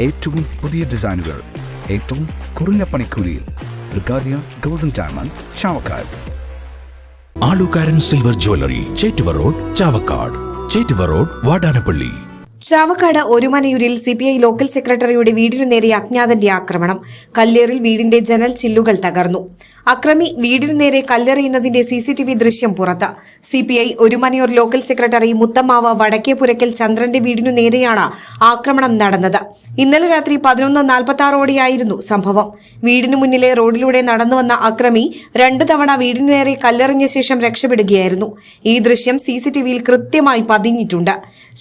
ഏറ്റവും പുതിയ ഡിസൈനുകൾ ഏറ്റവും കുറഞ്ഞ പണിക്കൂലിയിൽ ബ്രിഗാദിയ golden diamond Chavakkad. Alukaran silver jewellery Chettuva road Chavakkad. Chettuva road Vadanappally. Chavakkad ഒരുമനയൂരിൽ C P I local സെക്രട്ടറിയുടെ വീടിനു നേരെ അജ്ഞാതന്റെ ആക്രമണം. കല്ലേറിൽ വീടിന്റെ ജനൽ ചില്ലുകൾ തകർന്നു. അക്രമി വീടിനു നേരെ കല്ലെറിയുന്നതിന്റെ സി സി ടി വി ദൃശ്യം പുറത്ത്. C P I Orumanayur local secretary Muthammavu Vadakkepurakkal ചന്ദ്രന്റെ വീടിനു നേരെയാണ് ആക്രമണം നടന്നത്. ഇന്നലെ രാത്രി പതിനൊന്ന് നാൽപ്പത്തി ആറോടെയായിരുന്നു സംഭവം. വീടിനു മുന്നിലെ റോഡിലൂടെ നടന്നുവന്ന അക്രമി രണ്ടു തവണ വീടിനു നേരെ കല്ലെറിഞ്ഞ ശേഷം രക്ഷപ്പെടുകയായിരുന്നു. ഈ ദൃശ്യം സി സി ടി വിയിൽ കൃത്യമായി പതിഞ്ഞിട്ടുണ്ട്.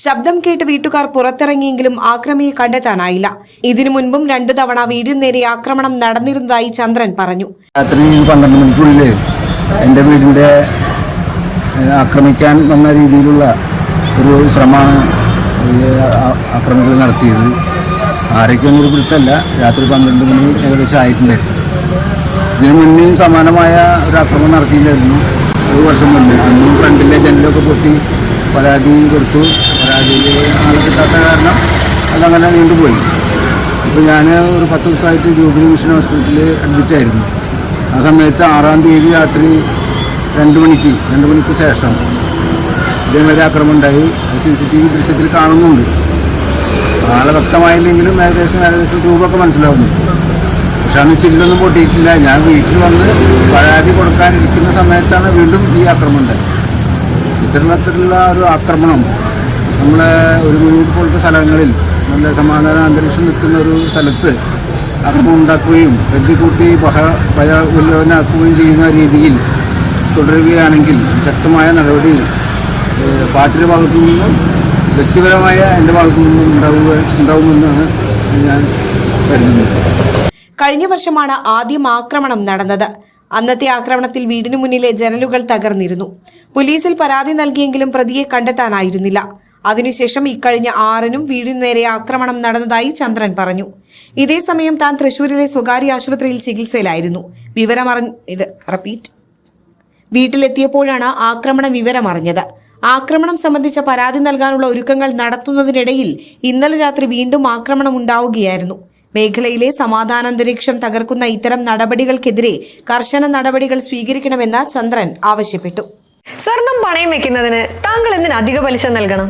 ശബ്ദം കേട്ട് വീട്ടുകാർ പുറത്തിറങ്ങിയെങ്കിലും ആക്രമിയെ കണ്ടെത്താനായില്ല. ഇതിനു മുൻപും രണ്ടു തവണ വീടിനു നേരെ ആക്രമണം നടന്നിരുന്നതായി ചന്ദ്രൻ പറഞ്ഞു. രാത്രി പന്ത്രണ്ട് മണിക്കുള്ളിൽ എന്റെ വീടിന്റെ ആക്രമിക്കാൻ വന്ന രീതിയിലുള്ള ഒരു ശ്രമമാണ് ആക്രമണങ്ങൾ നടത്തിയത്. ആരൊക്കെയൊന്നും ഒരു പിടുത്തല്ല രാത്രി പന്ത്രണ്ട് മണി ഏകദേശം ആയിട്ടുണ്ടായിരുന്നു ഇതിനു മുന്നേയും സമാനമായ ഒരു ആക്രമണം നടത്തിയിട്ടുണ്ടായിരുന്നു. ഒരു വർഷം മുന്നേ. അന്നും ഫ്രണ്ടിലെ ജനലൊക്കെ പൊട്ടി പരാതി കൊടുത്തു. പരാതിയിൽ ആളെ കിട്ടാത്ത കാരണം അതങ്ങനെ നീണ്ടുപോയി. അപ്പോൾ ഞാൻ ഒരു പത്ത് ദിവസമായിട്ട് ജൂബിലി മിഷൻ ഹോസ്പിറ്റലിൽ അഡ്മിറ്റ് ആയിരുന്നു ആ സമയത്ത് ആറാം തീയതി രാത്രി രണ്ട് മണിക്ക് രണ്ട് മണിക്ക് ശേഷം ഇതേമാതിരി ആക്രമണം ഉണ്ടായി. സി സി ടി വി ദൃശ്യത്തിൽ കാണുന്നുണ്ട്. ആളെ വ്യക്തമായില്ലെങ്കിലും ഏകദേശം ഏകദേശം രൂപമൊക്കെ മനസ്സിലാവുന്നു. പക്ഷെ അന്ന് ചില്ലൊന്നും പൊട്ടിയിട്ടില്ല. ഞാൻ വീട്ടിൽ വന്ന് പരാതി കൊടുക്കാനിരിക്കുന്ന സമയത്താണ് വീണ്ടും ഈ ആക്രമണം ഉണ്ടായത്. ഇത്തരത്തിലുള്ള ഒരു ആക്രമണം നമ്മളെ ഒരു വീട് പോലത്തെ സ്ഥലങ്ങളിൽ നല്ല സമാധാന അന്തരീക്ഷം നിൽക്കുന്ന ഒരു സ്ഥലത്ത് ആക്രമണം പ്രതികൂട്ടി ബഹ ഭയവില്ലോനാക്കുകയും ചെയ്യുന്ന രീതിയിൽ തുടരുകയാണെങ്കിൽ ശക്തമായ നടപടി പാർട്ടിയുടെ ഭാഗത്തു നിന്നും വ്യക്തിപരമായ എന്റെ ഭാഗത്തു നിന്നും ഉണ്ടാവുക ഉണ്ടാവുമെന്നാണ് ഞാൻ കരുതുന്നത്. കഴിഞ്ഞ വർഷമാണ് ആദ്യം ആക്രമണം നടന്നത്. അന്നത്തെ ആക്രമണത്തിൽ വീടിനു മുന്നിലെ ജനലുകൾ തകർന്നിരുന്നു. പോലീസിൽ പരാതി നൽകിയെങ്കിലും പ്രതിയെ കണ്ടെത്താനായിരുന്നില്ല. അതിനുശേഷം ഇക്കഴിഞ്ഞ ആറിനും വീടിനു നേരെ ആക്രമണം നടന്നതായി ചന്ദ്രൻ പറഞ്ഞു. ഇതേസമയം താൻ തൃശൂരിലെ സ്വകാര്യ ആശുപത്രിയിൽ ചികിത്സയിലായിരുന്നു. വിവരമറിഞ്ഞ റിപ്പീറ്റ്. വീട്ടിലെത്തിയപ്പോഴാണ് ആക്രമണ വിവരമറിഞ്ഞത്. ആക്രമണം സംബന്ധിച്ച പരാതി നൽകാനുള്ള ഒരുക്കങ്ങൾ നടത്തുന്നതിനിടയിൽ ഇന്നലെ രാത്രി വീണ്ടും ആക്രമണം ഉണ്ടാവുകയായിരുന്നു മേഖലയിലെ സമാധാനാന്തരീക്ഷം തകർക്കുന്ന ഇത്തരം നടപടികൾക്കെതിരെ കർശന നടപടികൾ സ്വീകരിക്കണമെന്ന് ചന്ദ്രൻ ആവശ്യപ്പെട്ടു. സ്വർണം പണയം വെക്കുന്നതിന് താങ്കൾ എന്തിന് അധിക പലിശ നൽകണം?